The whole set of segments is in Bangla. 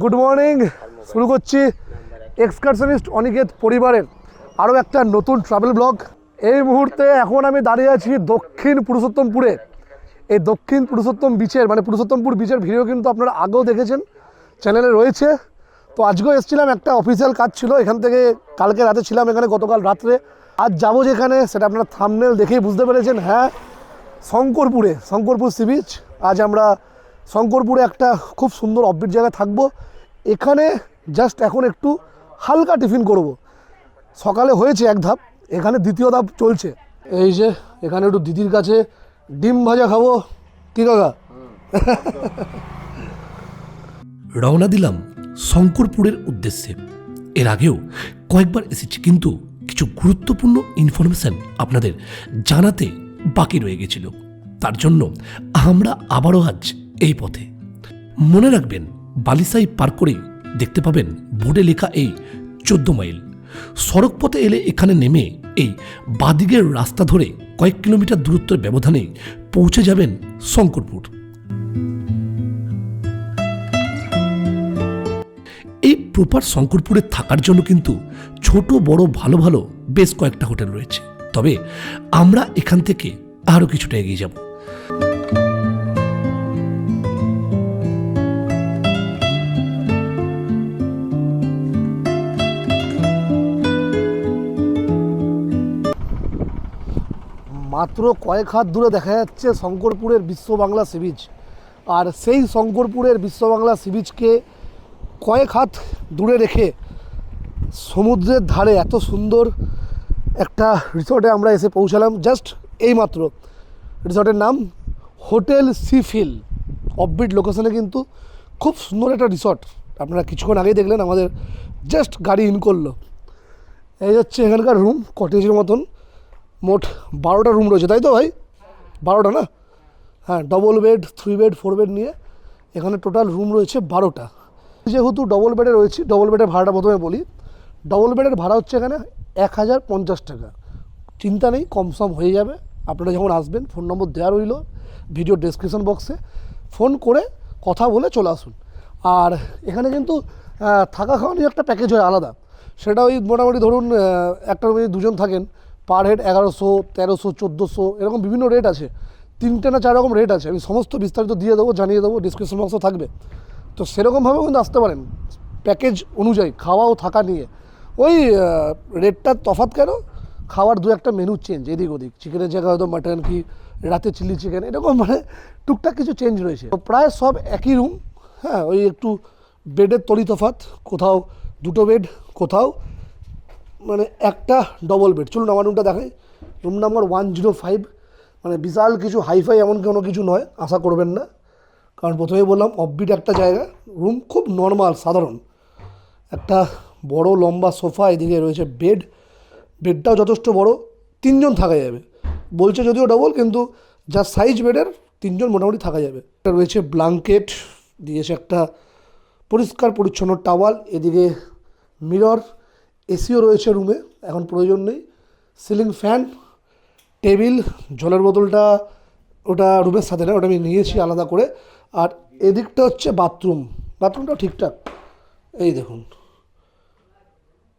গুড মর্নিং, শুরু করছি এক্সকারশনিস্ট অনিকেত পরিবারের আরও একটা নতুন ট্রাভেল ব্লগ এই মুহূর্তে এখন আমি দাঁড়িয়ে আছি দক্ষিণ পুরুষোত্তমপুরে। এই দক্ষিণ পুরুষোত্তম বিচের মানে পুরুষোত্তমপুর বিচের ভিডিও কিন্তু আপনারা আগেও দেখেছেন চ্যানেলে রয়েছে। তো আজকেও এসেছিলাম, একটা অফিসিয়াল কাজ ছিল, এখান থেকে কালকে রাতে ছিলাম এখানে, গতকাল রাত্রে। আজ যাব যেখানে, সেটা আপনারা থামনেল দেখেই বুঝতে পেরেছেন হ্যাঁ শঙ্করপুরে, শঙ্করপুর সি বিচ আজ আমরা শঙ্করপুরে একটা খুব সুন্দর অফবিট জায়গায় থাকব। এখানে জাস্ট এখন একটু হালকা টিফিন করব। সকালে হয়েছে এক ধাপ, এখানে দ্বিতীয় ধাপ চলছে। এই যে, এখানে একটু দিদির কাছে ডিম ভাজা খাব। কি কাকা? রওনা দিলাম শঙ্করপুরের উদ্দেশ্যে। এর আগেও কয়েকবার এসেছি, কিন্তু কিছু গুরুত্বপূর্ণ ইনফরমেশন আপনাদের জানাতে বাকি রয়ে গেছিল। তার জন্য আমরা আবারও আজ এই পথে। মনে রাখবেন বালিসাই পার করে দেখতে পাবেন বোর্ডে লেখা এই চোদ্দ মাইল। সড়ক পথে এলে এখানে নেমে এই বাদিকের রাস্তা ধরে কয়েক কিলোমিটার দূরত্বের ব্যবধানে পৌঁছে যাবেন শঙ্করপুর। এই প্রপার শঙ্করপুরে থাকার জন্য কিন্তু ছোট, বড়, ভালো ভালো বেশ কয়েকটা হোটেল রয়েছে। তবে আমরা এখান থেকে আরও কিছুটা এগিয়ে যাব। মাত্র কয়েক হাত দূরে দেখা যাচ্ছে শঙ্করপুরের বিশ্ব বাংলা সি বিচ আর সেই শঙ্করপুরের বিশ্ব বাংলা সি বিচকে কয়েক হাত দূরে রেখে সমুদ্রের ধারে এত সুন্দর একটা রিসর্টে আমরা এসে পৌঁছালাম জাস্ট এইমাত্র। রিসর্টের নাম হোটেল সিফিল। অফবিট লোকেশনে কিন্তু খুব সুন্দর একটা রিসর্ট। আপনারা কিছুক্ষণ আগেই দেখলেন আমাদের জাস্ট গাড়ি ইন করল। এই হচ্ছে এখানকার রুম, কটেজের মতন। মোট বারোটা রুম রয়েছে, তাই তো ভাই? বারোটা না? হ্যাঁ double bed three bed four bed নিয়ে এখানে টোটাল রুম রয়েছে বারোটা। যেহেতু ডবল বেডে রয়েছি ডবল বেডের ভাড়াটা প্রথমে বলি। ডবল বেডের ভাড়া হচ্ছে এখানে এক হাজার পঞ্চাশ টাকা। চিন্তা নেই, কম সম হয়ে যাবে। আপনারা যখন আসবেন ফোন নম্বর দেওয়া রইল ভিডিও ডেসক্রিপশন বক্সে ফোন করে কথা বলে চলে আসুন। আর এখানে কিন্তু থাকা খাওয়া একটা প্যাকেজ হয় আলাদা। সেটা ওই মোটামুটি ধরুন একটা রুমে দুজন থাকেন পার হেড এগারোশো, তেরোশো, চোদ্দোশো, এরকম বিভিন্ন রেট আছে। তিনটে না চার রকম রেট আছে। আমি সমস্ত বিস্তারিত দিয়ে দেবো, জানিয়ে দেবো ডিসক্রিপশন বক্সও থাকবে। তো সেরকমভাবেও কিন্তু আসতে পারেন। প্যাকেজ অনুযায়ী, খাওয়া ও থাকা নিয়ে। ওই রেটটার তফাৎ কেন? খাওয়ার দু একটা মেনু চেঞ্জ এদিক ওদিক। চিকেনের জায়গায় হয়তো মাটন কি, রাতে চিলি চিকেন এরকম মানে টুকটাক কিছু চেঞ্জ রয়েছে। তো প্রায় সব একই রুম হ্যাঁ ওই একটু বেডের তরি তফাৎ, কোথাও দুটো বেড কোথাও মানে একটা ডবল বেড চলুন আমার রুমটা দেখাই। Room number one zero five মানে বিশাল কিছু হাইফাই এমন কোনো কিছু নয়, আশা করবেন না। কারণ প্রথমেই বললাম অফবিট একটা জায়গা। রুম খুব নর্মাল সাধারণ। একটা বড়, লম্বা সোফা, এদিকে রয়েছে বেড বেডটাও যথেষ্ট বড়। তিনজন থাকা যাবে। বলছে যদিও ডবল কিন্তু যা সাইজ বেডের তিনজন মোটামুটি থাকা যাবে। একটা রয়েছে ব্লাঙ্কেট দিয়েছে একটা পরিষ্কার পরিচ্ছন্ন টাওয়াল এদিকে মিরর এসিও রয়েছে রুমে এখন প্রয়োজন নেই। সিলিং ফ্যান টেবিল জলের বোতলটা ওটা রুমের সাথে না, ওটা আমি নিয়েছি আলাদা করে। আর এদিকটা হচ্ছে বাথরুম বাথরুমটাও ঠিকঠাক। এই দেখুন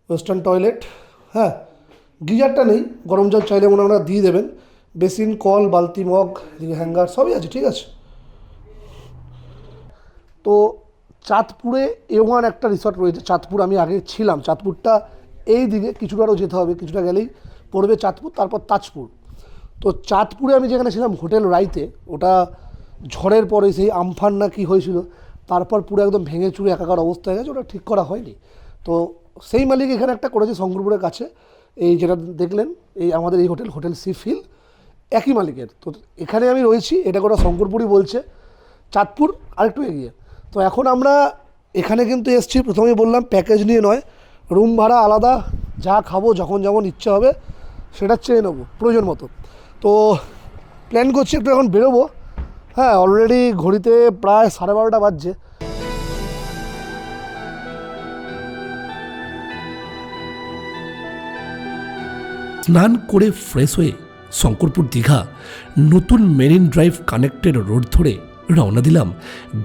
ওয়েস্টার্ন টয়লেট হ্যাঁ গিজারটা নেই, গরম জল চাইলে মনে ওনারা দিয়ে দেবেন। বেসিন কল বালতি মগ হ্যাঙ্গার সবই আছে, ঠিক আছে। তো চাঁদপুরে এ ওয়ান একটা রিসর্ট রয়েছে, চাঁদপুর আমি আগে ছিলাম, চাঁদপুরটা এই দিকে কিছুটা আরও যেতে হবে, কিছুটা গেলেই পড়বে চাঁদপুর, তারপর তাজপুর। তো চাঁদপুরে আমি যেখানে ছিলাম হোটেল রাইতে, ওটা ঝড়ের পরে সেই আমফান না কি হয়েছিল, তারপর পুরো একদম ভেঙে চুরে একাকার অবস্থা হয়ে গেছে, ওটা ঠিক করা হয়নি। তো সেই মালিক এখানে একটা করেছে শঙ্করপুরের কাছে, এই যেটা দেখলেন, এই আমাদের এই হোটেল হোটেল সি ফিল, একই মালিকের। তো এখানে আমি রয়েছি, এটা গোটা শঙ্করপুরই বলছে, চাঁদপুর আরেকটু এগিয়ে। তো এখন আমরা এখানে কিন্তু এসছি, প্রথমেই বললাম, প্যাকেজ নিয়ে নয় রুম ভাড়া আলাদা, যা খাব যখন যেমন ইচ্ছা হবে, সেটা চেয়ে নেব, প্রয়োজন মতো। তো প্ল্যান করছি একটু এখন বেরোবো। হ্যাঁ অলরেডি ঘড়িতে প্রায় সাড়ে বারোটা বাজছে। স্নান করে ফ্রেশ হয়ে শঙ্করপুর দীঘা, নতুন মেরিন ড্রাইভ কানেক্টেড রোড ধরে রওনা দিলাম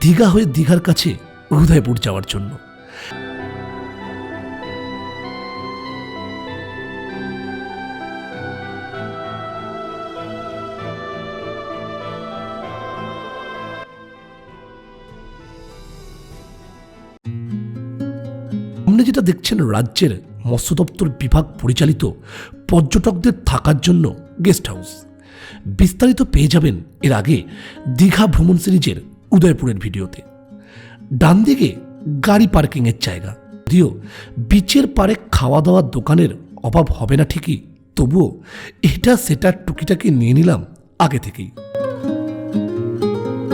দীঘা হয়ে দীঘার কাছে উদয়পুর যাওয়ার জন্য। সামনে যেটা দেখছেন রাজ্যের মৎস্য দপ্তর বিভাগ পরিচালিত পর্যটকদের থাকার জন্য গেস্ট হাউস। বিস্তারিত পেয়ে যাবেন এর আগে দীঘা ভ্রমণ সিরিজের উদয়পুরের ভিডিওতে। ডান দিকে গাড়ি পার্কিংয়ের জায়গা। যদিও বিচের পারে খাওয়া দাওয়ার দোকানের অভাব হবে না ঠিকই, তবুও এটা সেটা টুকিটাকি নিয়ে নিলাম আগে থেকেই।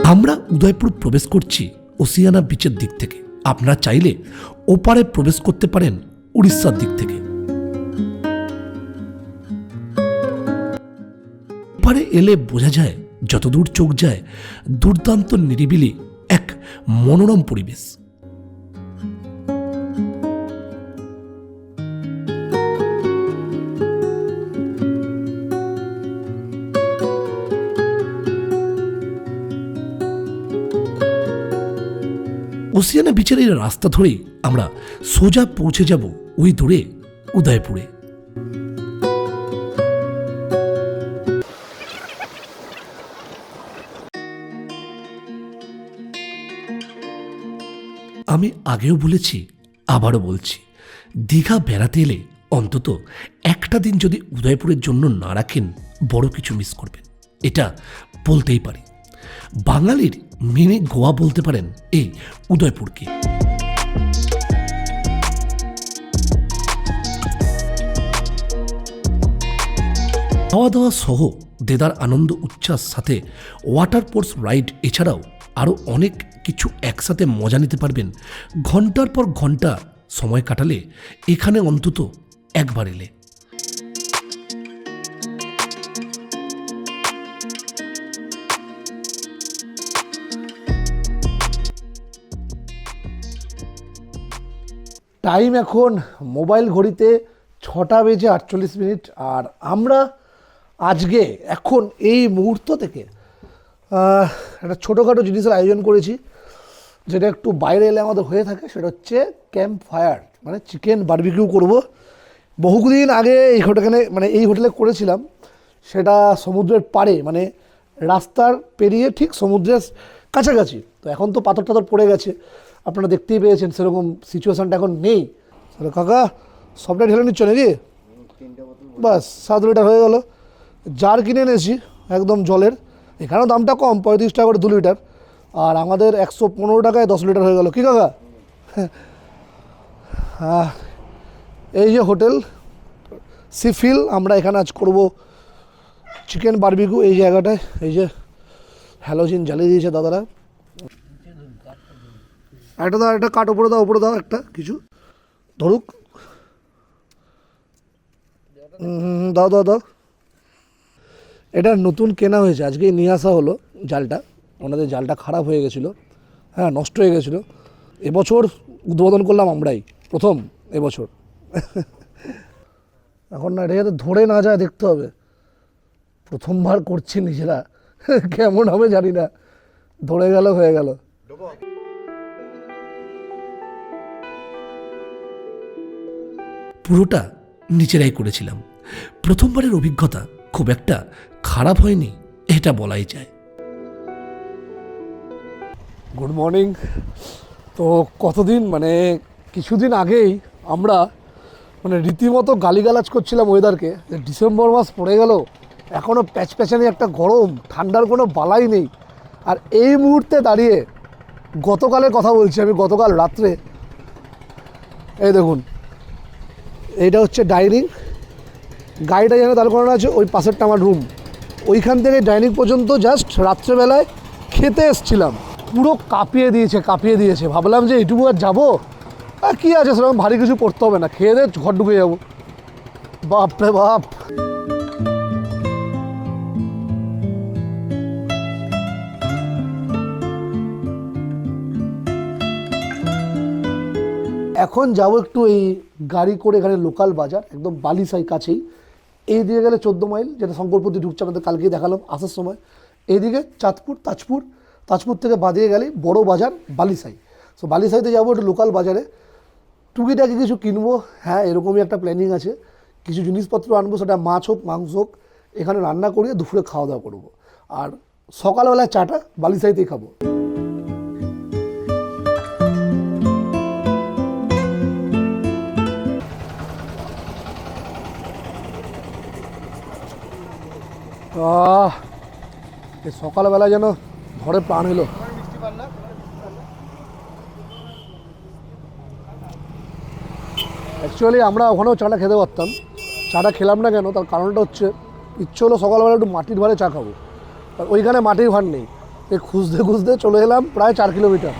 আমরা উদয়পুর প্রবেশ করছি ওসিয়ানা বিচের দিক থেকে। আপনারা চাইলে ওপারে প্রবেশ করতে পারেন উড়িষ্যার দিক থেকে। ওপারে এলে বোঝা যায়, যতদূর চোখ যায়, দুর্দান্ত নিরিবিলি এক মনোরম পরিবেশ। ওসিয়ানা বিচের রাস্তা ধরে আমরা সোজা পৌঁছে যাব ওই দূরে উদয়পুরে। আমি আগেও বলেছি, আবারও বলছি, দীঘা বেড়াতে এলে অন্তত একটা দিন যদি উদয়পুরের জন্য না রাখেন, বড় কিছু মিস করবেন। এটা বলতেই পারি। বাঙালির মেনে গোয়া বলতে পারেন এই উদয়পুরকে। খাওয়া দাওয়া সহ দেদার আনন্দ উচ্ছ্বাস সাথে ওয়াটার স্পোর্টস রাইড এছাড়াও আরও অনেক কিছু একসাথে মজা নিতে পারবেন। ঘণ্টার পর ঘণ্টা সময় কাটালে এখানে অন্তত একবার এলে। টাইম এখন মোবাইল ঘড়িতে ছটা বেজে আটচল্লিশ মিনিট। আর আমরা আজকে এখন এই মুহূর্ত থেকে একটা ছোটোখাটো জিনিসের আয়োজন করেছি, যেটা একটু বাইরে এলে আমাদের হয়ে থাকে, সেটা হচ্ছে ক্যাম্প ফায়ার মানে চিকেন বারবিকিউ করব। বহুদিন আগে এই হোটেলে মানে এই হোটেলে করেছিলাম, সেটা সমুদ্রের পাড়ে মানে রাস্তার পেরিয়ে ঠিক সমুদ্রের কাছাকাছি। তো এখন তো পাথর টাথর পড়ে গেছে। আপনারা দেখতেই পেয়েছেন সেরকম সিচুয়েশানটা এখন নেই। তাহলে কাকা, সবটা ঢেলে নিচ্ছ নাকি? বাস, সাত লিটার হয়ে গেল। জার কিনে এনেছি, একদম জলের। এখানেও দামটা কম, পঁয়ত্রিশ টাকা করে দু লিটার আর আমাদের একশো পনেরো টাকায় দশ লিটার হয়ে গেল। কী কাকা? এই যে হোটেল সিফিল আমরা এখানে আজ করব চিকেন বারবিকু এই জায়গাটায়। এই যে হ্যালোজিন জ্বালিয়ে দিয়েছে দাদারা। একটা দাও, একটা কাট ওপরে দাও ওপরে দাও, একটা, কিছু। ধরুক। দাও দাও দাও। এটা নতুন কেনা হয়েছে। আজকেই নিয়ে আসা হলো জালটা। ওনাদের জালটা খারাপ হয়ে গেছিল। হ্যাঁ নষ্ট হয়ে গেছিল। এবছর উদ্বোধন করলাম আমরাই। প্রথম এবছর। এখন না, এটা যাতে ধরে না যায়, দেখতে হবে। প্রথমবার করছি নিজেরা। কেমন হবে জানি না। ধরে গেল, হয়ে গেল। পুরোটা নিজেরাই করেছিলাম। প্রথমবারের অভিজ্ঞতা খুব একটা খারাপ হয়নি, এটা বলাই যায়। গুড মর্নিং তো কতদিন মানে কিছুদিন আগেই আমরা মানে রীতিমতো গালিগালাজ করছিলাম ওয়েদারকে যে ডিসেম্বর মাস পড়ে গেল এখনও প্যাচ প্যাচানি একটা গরম, ঠান্ডার কোনো বালাই নেই। আর এই মুহূর্তে দাঁড়িয়ে গতকালের কথা বলছি আমি, গতকাল রাত্রে। এই দেখুন এইটা হচ্ছে ডাইনিং। গাড়িটা যেন দাঁড় করানো আছে, ওই পাশেরটা আমার রুম ওইখান থেকে ডাইনিং পর্যন্ত জাস্ট রাত্রেবেলায় খেতে এসছিলাম। পুরো কাঁপিয়ে দিয়েছে কাঁপিয়ে দিয়েছে। ভাবলাম যে এইটুকু আর যাব? আর কী আছে সেরকম, ভারী কিছু পড়তে হবে না। খেয়ে দিয়ে ঘর ঢুকে যাব। বাপরে বাপ। এখন যাব একটু এই গাড়ি করে এখানে লোকাল বাজার, একদম বালিসাই কাছেই। এই দিকে গেলে চোদ্দ মাইল, যেটা শঙ্করপতি ঢুকছে আমাদের কালকেই দেখালাম আসার সময়। এইদিকে চাঁদপুর, তাজপুর তাজপুর থেকে বাদিয়ে গেলে বড় বাজার বালিসাই সো বালিসাইতে যাব একটু লোকাল বাজারে। টুকিটাকি কিছু কিনবো হ্যাঁ এরকমই একটা প্ল্যানিং আছে। কিছু জিনিসপত্র আনব, সেটা মাছ হোক, মাংস হোক, এখানে রান্না করিয়ে দুপুরে খাওয়া দাওয়া করব। আর সকালবেলায় চাটা বালিসাইতেই খাব। আহ সকালবেলা যেন ঘরে প্রাণ হলো অ্যাকচুয়ালি আমরা ওখানেও চাটা খেতে পারতাম। চাটা খেলাম না কেন, তার কারণটা হচ্ছে, ইচ্ছে হলো সকালবেলা একটু মাটির ভারে চা খাব। আর ওইখানে মাটির ভার নেই। এই খুঁজতে খুঁজতে চলে এলাম প্রায় চার কিলোমিটার।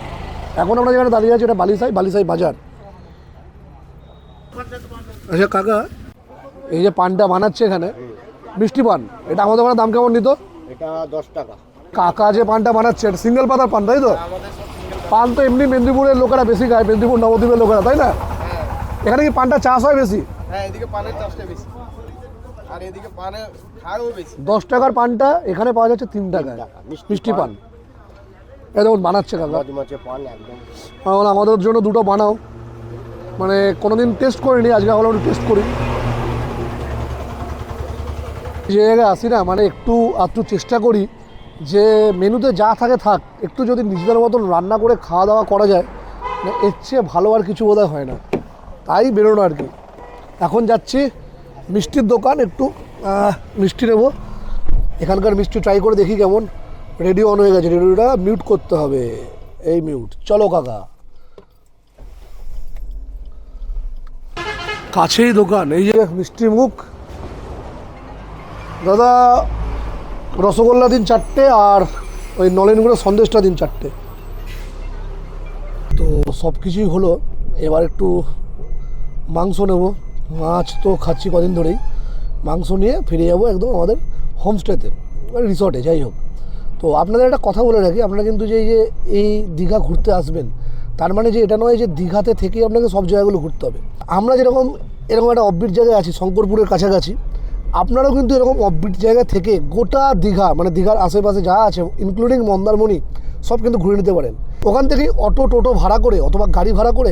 এখন আমরা যেখানে দাঁড়িয়ে আছি, এটা বালিসাই বালিসাই বাজার। আচ্ছা কাকা, এই যে পানটা বানাচ্ছে এখানে মিষ্টি পান। এটা আমাদের ওখানে দাম কেমন নিত? এটা দশ টাকা। কাকা যে পানটা বানাচ্ছে সিঙ্গেল পাতার পান তাই তো? পান তো এমনি মেদিনীপুরের লোকেরা বেশি খায় মেদিনীপুর নবদ্বীপের লোকেরা তাই না? এখানে কি পানটা চাষ হয় বেশি? হ্যাঁ এদিকে পানের চাষটা বেশি। আর এদিকে পানের খায়ও বেশি। দশ টাকার পানটা এখানে পাওয়া যাচ্ছে তিন টাকায়। টাকা, মিষ্টি পান। এই দেখুন বানাচ্ছে কাকা। তাহলে আমাদের জন্য দুটো বানাও। মানে কোনোদিন টেস্ট করিনি আজকে হলো টেস্ট করি। যে জায়গায় আসি না মানে একটু একটু চেষ্টা করি যে মেনুতে যা থাকে থাক, একটু যদি নিজেদের মতন রান্না করে খাওয়া দাওয়া করা যায় এর চেয়ে ভালো আর কিছু বোধহয় হয় না। তাই বেরোনো আর কি। এখন যাচ্ছি মিষ্টির দোকান, একটু মিষ্টি নেব। এখানকার মিষ্টি ট্রাই করে দেখি কেমন। রেডিও অন হয়ে গেছে রেডিওটা মিউট করতে হবে। এই মিউট চলো কাকা। কাছেই দোকান, এই যে মিষ্টি মুখ। দাদা, রসগোল্লা দিন চারটে আর ওই নলেনগুলো সন্দেশটা দিন চারটে। তো সব কিছুই হলো, এবার একটু মাংস নেব। মাছ তো খাচ্ছি কদিন ধরেই। মাংস নিয়ে ফিরে যাব একদম আমাদের হোমস্টেতে মানে রিসর্টে, যাই হোক। তো আপনাদের একটা কথা বলে রাখি, আপনারা কিন্তু যে যে এই দীঘা ঘুরতে আসবেন, তার মানে যে এটা নয় যে দীঘাতে থেকেই আপনাকে সব জায়গাগুলো ঘুরতে হবে। আমরা যেরকম, এরকম একটা অফবিট জায়গায় আছি, শঙ্করপুরের কাছাকাছি আপনারাও কিন্তু এরকম অফবিট জায়গা থেকে গোটা দীঘা মানে দীঘার আশেপাশে যা আছে ইনক্লুডিং মন্দারমণি, সব কিন্তু ঘুরে নিতে পারেন। ওখান থেকেই অটো টোটো ভাড়া করে অথবা গাড়ি ভাড়া করে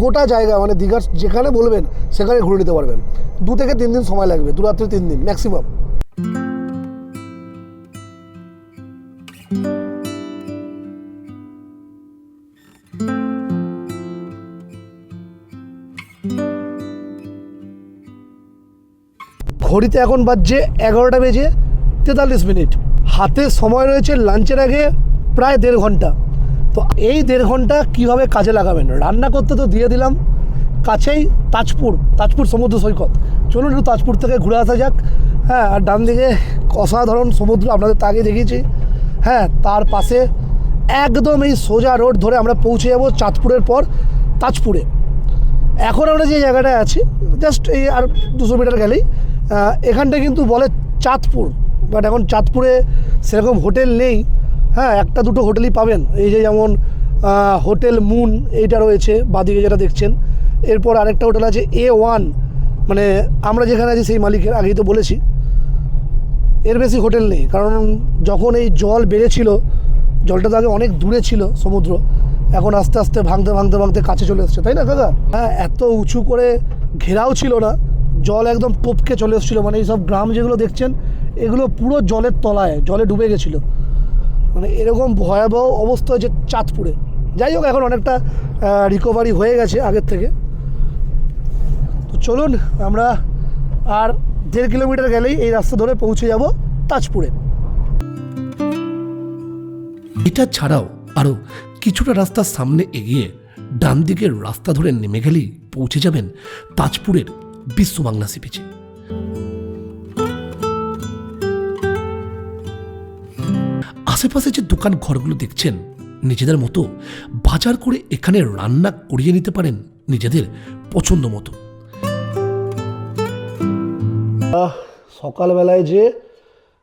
গোটা জায়গা মানে দীঘার যেখানে বলবেন, সেখানে ঘুরে নিতে পারবেন। দু থেকে তিন দিন সময় লাগবে, দু রাত্রি তিন দিন ম্যাক্সিমাম ঘড়িতে এখন বাজছে এগারোটা বেজে তেতাল্লিশ মিনিট। হাতে সময় রয়েছে লাঞ্চের আগে প্রায় দেড় ঘণ্টা। তো এই দেড় ঘণ্টা কীভাবে কাজে লাগাবেন? রান্না করতে তো দিয়ে দিলাম। কাছেই তাজপুর তাজপুর সমুদ্র সৈকত। চলুন একটু তাজপুর থেকে ঘুরে আসা যাক। হ্যাঁ আর ডান দিকে অসাধারণ সমুদ্র আপনাদের তো আগে দেখিয়েছি। হ্যাঁ তার পাশে একদম এই সোজা রোড ধরে আমরা পৌঁছে যাব চাঁদপুরের পর তাজপুরে। এখন আমরা যে জায়গাটায় আছি জাস্ট এই আর দুশো মিটার গেলেই এখানটা কিন্তু বলে চাঁদপুর বাট এখন চাঁদপুরে সেরকম হোটেল নেই। হ্যাঁ একটা দুটো হোটেলই পাবেন। এই যে যেমন হোটেল মুন, এইটা রয়েছে, বাদিকে যেটা দেখছেন। এরপর আরেকটা হোটেল আছে এ ওয়ান মানে আমরা যেখানে আছি সেই মালিকের, আগেই তো বলেছি। এর বেশি হোটেল নেই, কারণ যখন এই জল বেড়েছিল, জলটা তো আগে অনেক দূরে ছিল সমুদ্র, এখন আস্তে আস্তে ভাঙতে ভাঙতে ভাঙতে কাছে চলে এসছে, তাই না, কাকা? হ্যাঁ এত উঁচু করে ঘেরাও ছিল না। জল একদম টপকে চলে এসেছিল মানে এই সব গ্রাম যেগুলো দেখছেন, এগুলো পুরো জলের তলায়, জলে ডুবে গেছিল। মানে এরকম ভয়াবহ অবস্থা হয়েছে চাঁদপুরে। যাই হোক, এখন অনেকটা রিকভারি হয়ে গেছে আগের থেকে। তো চলুন, আমরা আর দেড় কিলোমিটার গেলেই এই রাস্তা ধরে পৌঁছে যাব তাজপুরে। এটা ছাড়াও আরও কিছুটা রাস্তার সামনে এগিয়ে ডান দিকের রাস্তা ধরে নেমে গেলেই পৌঁছে যাবেন তাজপুরের বিশ্ব বাংলা সি বিচে আশেপাশে যে দোকান ঘরগুলো দেখছেন, নিজেদের মতো বাজার করে এখানে রান্না করিয়ে নিতে পারেন নিজেদের পছন্দ মতো। সকালবেলায় যে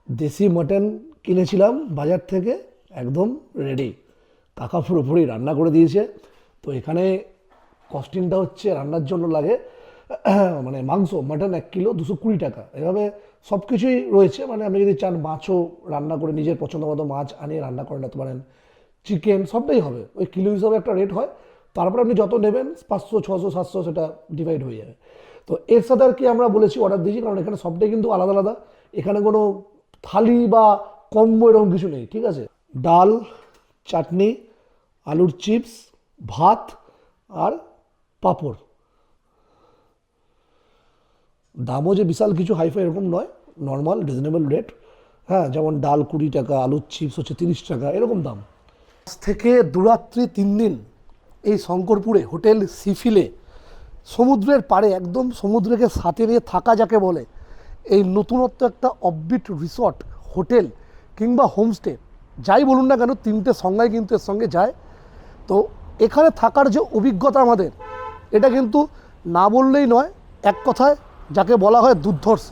দেশি মাটন কিনেছিলাম বাজার থেকে, একদম রেডি কাকা পুরোপুরি রান্না করে দিয়েছে। তো এখানে কস্টিংটা হচ্ছে রান্নার জন্য লাগে মানে মাংস মাটন এক কিলো, দুশো কুড়ি টাকা। এভাবে সব কিছুই রয়েছে। মানে আপনি যদি চান মাছও রান্না করে নিজের পছন্দ মতো মাছ আনিয়ে রান্না করে নিতে পারেন। চিকেন সবটাই হবে। ওই কিলো হিসাবে একটা রেট হয়। তারপরে আপনি যত নেবেন, পাঁচশো ছশো সাতশো, সেটা ডিভাইড হয়ে যাবে। তো এর সাথে আর কি আমরা বলেছি অর্ডার দিয়েছি। কারণ এখানে সবটাই কিন্তু আলাদা আলাদা। এখানে কোনো থালি বা কম্বো এরকম কিছু নেই, ঠিক আছে? ডাল, চাটনি, আলুর চিপস ভাত আর পাঁপড়। দামও যে বিশাল কিছু হাইফাই এরকম নয় নর্মাল রিজনেবল রেট হ্যাঁ যেমন ডাল কুড়ি টাকা, আলুর চিপস হচ্ছে তিরিশ টাকা, এরকম দাম। থেকে দুরাত্রি তিন দিন এই শঙ্করপুরে হোটেল সিফিলে সমুদ্রের পাড়ে, একদম সমুদ্রকে সাথে নিয়ে থাকা যাকে বলে, এই নতুনত্ব একটা অববিট রিসর্ট হোটেল কিংবা হোমস্টে যাই বলুন না কেন, তিনটে সংজ্ঞায় কিন্তু এর সঙ্গে যায়। তো এখানে থাকার যে অভিজ্ঞতা আমাদের, এটা কিন্তু না বললেই নয়, এক কথায় যাকে বলা হয় দুর্ধর্ষ।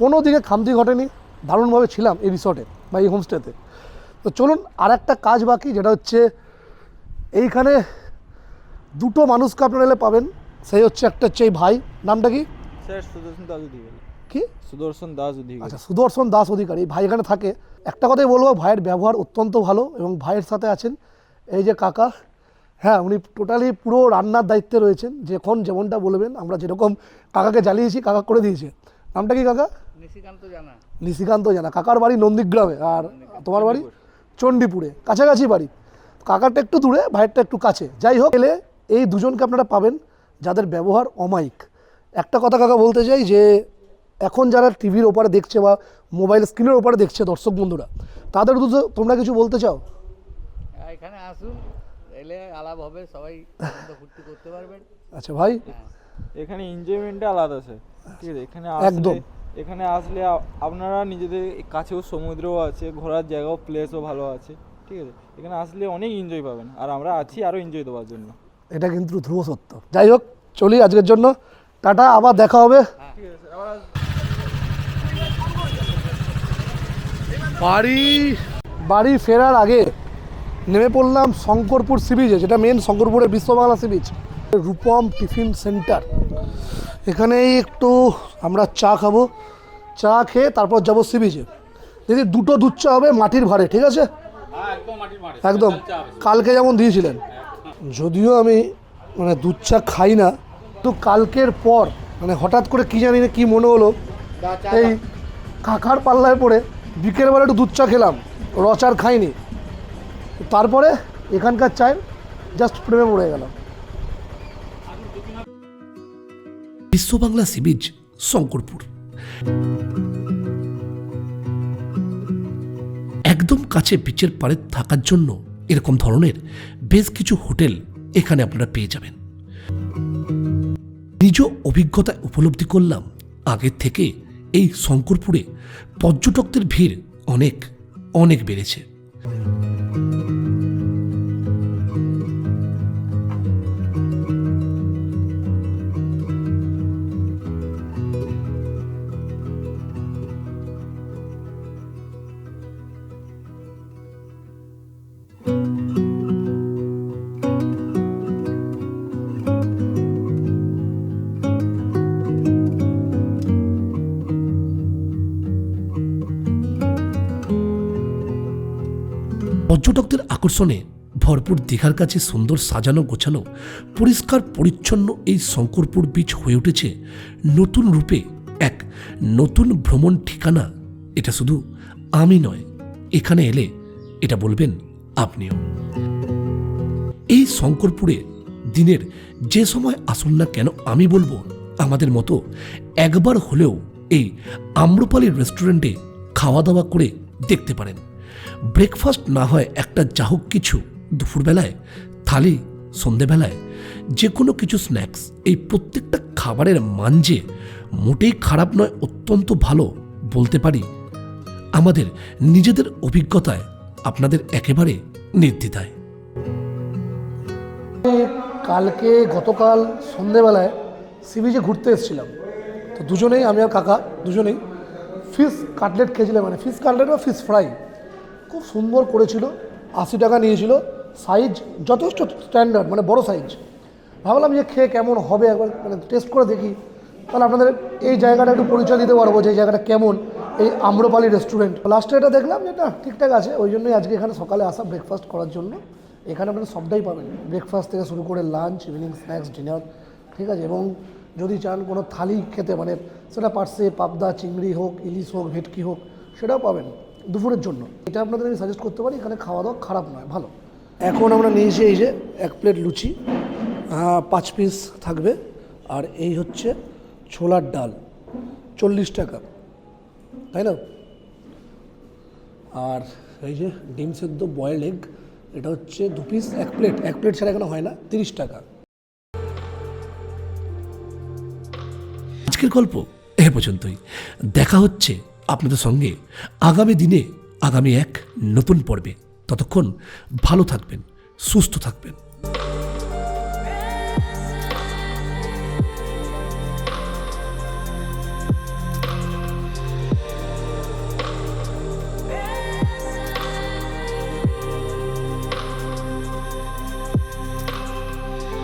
কোনো দিকে খামতি ঘটেনি দারুণভাবে ছিলাম এই রিসর্টে বা এই হোমস্টেতে তো। চলুন আর একটা কাজ বাকি যেটা হচ্ছে এইখানে দুটো মানুষকে আপনারা এলে পাবেন। সেই হচ্ছে একটা হচ্ছে এই ভাই নামটা কি? স্যার সুদর্শন দাস অধিকারী কি? সুদর্শন দাস অধিকারী আচ্ছা সুদর্শন দাস অধিকারী ভাই এখানে থাকে। একটা কথাই বলব ভাইয়ের ব্যবহার অত্যন্ত ভালো এবং ভাইয়ের সাথে আছেন এই যে কাকা। হ্যাঁ উনি টোটালি পুরো রান্নার দায়িত্বে রয়েছেন। যখন যেমনটা বলবেন আমরা যেরকম কাকাকে জ্বালিয়েছি কাকা করে দিয়েছে। নামটা কি কাকা? নিশিকান্ত জানা। নিশিকান্ত জানা। কাকার বাড়ি নন্দীগ্রামে আর তোমার বাড়ি? চণ্ডীপুরে। কাছাকাছি বাড়ি। কাকারটা একটু দূরে ভাইয়েরটা একটু কাছে। যাই হোক এলে এই দুজনকে আপনারা পাবেন যাদের ব্যবহার অমায়িক। একটা কথা কাকা বলতে চাই যে এখন যারা টিভির ওপারে দেখছে বা মোবাইল স্ক্রিনের ওপারে দেখছে দর্শক বন্ধুরা তাদের তোমরা কিছু বলতে চাও? এখানে আসুন। এলে আলাপ হবে সবাই ফুর্তি করতে পারবেন। আচ্ছা ভাই। এখানে এনজয়মেন্টটা আলাদা স্যার ঠিক আছে এখানে একদম। এখানে আসলে আপনারা নিজেদের কাছেও সমুদ্রও আছে ঘোরার জায়গাও প্লেসও ভালো আছে। ঠিক আছে এখানে আসলে অনেক এনজয় পাবেন। আর আমরা আছি আরও এনজয় দেওয়ার জন্য। এটা কিন্তু ধ্রুব সত্য। যাই হোক চলি আজকের জন্য। টাটা আবার দেখা হবে। বাড়ি বাড়ি ফেরার আগে নেমে পড়লাম শঙ্করপুর সি বিচে যেটা মেন শঙ্করপুরের Biswa Bangla sea beach Rupam tiffin centre. এখানেই একটু আমরা চা খাব। চা খেয়ে তারপর যাব সি বিচে দিদি দুটো দুধ চা হবে মাটির ভাড়ে ঠিক আছে? একদম কালকে যেমন দিয়েছিলেন। যদিও আমি মানে দুধ চা খাই না তো কালকের পর মানে হঠাৎ করে কি জানি না কি মনে হলো। এই কাকার পাল্লায় পড়ে বিকেলবেলা একটু দুধ চা খেলাম। রচার খাইনি। তারপরে এখানকার চায়ের জাস্ট প্রেমে পড়ে গেলাম বিশ্ব বাংলা সি বিচ শঙ্করপুর। একদম কাছে বিচের পাড়ে থাকার জন্য এরকম ধরনের বেশ কিছু হোটেল এখানে আপনারা পেয়ে যাবেন। নিজ অভিজ্ঞতায় উপলব্ধি করলাম আগের থেকে এই শঙ্করপুরে পর্যটকদের ভিড় অনেক অনেক বেড়েছে। আকর্ষণে ভরপুর দীঘার কাছে সুন্দর সাজানো গোছানো, পরিষ্কার পরিচ্ছন্ন এই শঙ্করপুর বিচ হয়ে উঠেছে নতুন রূপে এক নতুন ভ্রমণ ঠিকানা। এটা শুধু আমি নয়, এখানে এলে এটা বলবেন আপনিও। এই শঙ্করপুরে দিনের যে সময় আসুন না কেন আমি বলব, আমাদের মতো একবার হলেও এই আম্রপালি রেস্টুরেন্টে খাওয়া দাওয়া করে দেখতে পারেন। ব্রেকফাস্ট না হয় একটা যাহোক কিছু, দুপুরবেলায়, থালি, সন্ধেবেলায় যে কোনো কিছু স্ন্যাক্স, এই প্রত্যেকটা খাবারের মান যে মোটেই খারাপ নয়, অত্যন্ত ভালো বলতে পারি। আমাদের নিজেদের অভিজ্ঞতায় আপনাদের একেবারে নির্দ্বিধায়। কালকে গতকাল সন্ধেবেলায় সি বিচে ঘুরতে এসেছিলাম। তো দুজনেই, আমি আর কাকা, দুজনেই ফিশ কাটলেট খেয়েছিলাম মানে ফিশ কাটলেট বা ফিশ ফ্রাই খুব সুন্দর করেছিল, আশি টাকা নিয়েছিল। সাইজ যথেষ্ট স্ট্যান্ডার্ড মানে বড় সাইজ ভাবলাম যে খেয়ে কেমন হবে, একবার মানে টেস্ট করে দেখি। তাহলে আপনাদের এই জায়গাটা একটু পরিচয় দিতে পারব যে এই জায়গাটা কেমন, এই আম্রপালি রেস্টুরেন্ট লাস্টে এটা দেখলাম যে না, ঠিকঠাক আছে, ওই জন্যই আজকে এখানে সকালে আসা ব্রেকফাস্ট করার জন্য। এখানে আপনারা সবটাই পাবেন। ব্রেকফাস্ট থেকে শুরু করে লাঞ্চ ইভিনিং স্ন্যাক্স ডিনার ঠিক আছে? এবং যদি চান কোনো থালি খেতে মানে সেটা পার্সে, পাবদা, চিংড়ি হোক, ইলিশ হোক, ভেটকি হোক, সেটাও পাবেন। দুপুরের জন্য। এটা আপনাদের আমি সাজেস্ট করতে পারি, এখানে খাওয়া দাওয়া খারাপ নয়, ভালো। এখন আমরা নিয়েছি এই যে এক প্লেট লুচি পাঁচ পিস থাকবে, আর এই হচ্ছে ছোলার ডাল, চল্লিশ টাকা, তাই না? আর এই যে ডিম সেদ্ধ বয়েল এগ এটা হচ্ছে দু পিস এক প্লেট এক প্লেট ছাড়া এখানে হয় না, তিরিশ টাকা। আজকের গল্প এ পর্যন্তই। দেখা হচ্ছে আপনাদের সঙ্গে আগামী দিনে আগামী এক নতুন পর্বে। ততক্ষণ ভালো থাকবেন সুস্থ থাকবেন।